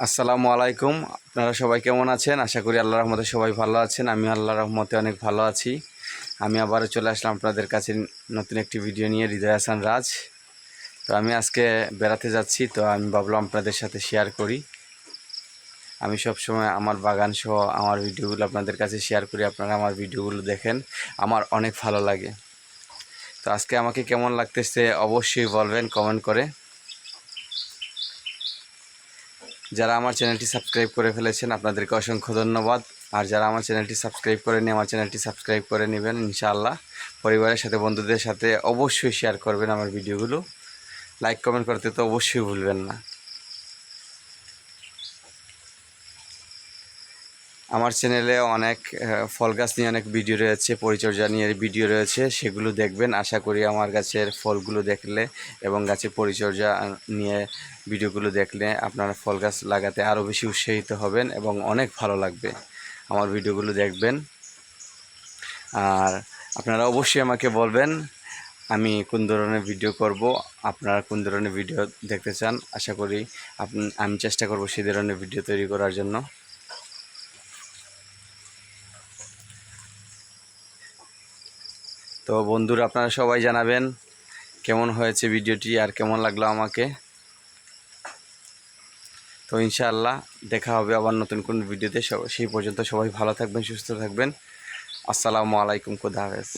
আসসালামু আলাইকুম। আপনারা সবাই কেমন আছেন? আশা করি আল্লাহ রহমতে সবাই ভালো আছেন। আমি আল্লাহ রহমতে অনেক ভালো আছি। আমি আবারও চলে আসলাম আপনাদের কাছে নতুন একটি ভিডিও নিয়ে, হৃদয় হাসান রাজ। তো আমি আজকে বেড়াতে যাচ্ছি, তো আমি ভাবলাম আপনাদের সাথে শেয়ার করি। আমি সব সময় আমার বাগান সহ আমার ভিডিওগুলো আপনাদের কাছে শেয়ার করি। আপনারা আমার ভিডিওগুলো দেখেন, আমার অনেক ভালো লাগে। তো আজকে আমাকে কেমন লাগতেছে অবশ্যই বলবেন কমেন্ট করে। যারা আমার চ্যানেলটি সাবস্ক্রাইব করে ফেলেছেন, আপনাদেরকে অসংখ্য ধন্যবাদ। আর যারা আমার চ্যানেলটি সাবস্ক্রাইব করেনি আমার চ্যানেলটি সাবস্ক্রাইব করে নেবেন, ইনশাআল্লাহ। পরিবারের সাথে, বন্ধুদের সাথে অবশ্যই শেয়ার করবেন আমার ভিডিওগুলো। লাইক কমেন্ট করতে তো অবশ্যই ভুলবেন না। আমার চ্যানেলে অনেক ফল গাছ নিয়ে অনেক ভিডিও রয়েছে, পরিচর্যা নিয়ে ভিডিও রয়েছে, সেগুলো দেখবেন। আশা করি আমার গাছের ফলগুলো দেখলে এবং গাছের পরিচর্যা নিয়ে ভিডিওগুলো দেখলে আপনারা ফল গাছ লাগাতে আরও বেশি উৎসাহিত হবেন এবং অনেক ভালো লাগবে আমার ভিডিওগুলো দেখবেন। আর আপনারা অবশ্যই আমাকে বলবেন, আমি কোন ধরনের ভিডিও করব, আপনারা কোন ধরনের ভিডিও দেখতে চান। আশা করি আমি চেষ্টা করব সেই ধরনের ভিডিও তৈরি করার জন্য। তো বন্ধুরা, আপনারা সবাই জানাবেন কেমন হয়েছে ভিডিওটি আর কেমন লাগল আমাকে। তো ইনশাআল্লাহ দেখা হবে আবার নতুন কোন ভিডিওতে। সেই পর্যন্ত সবাই ভালো থাকবেন, সুস্থ থাকবেন। আসসালামু আলাইকুম, খুদা হাফেজ।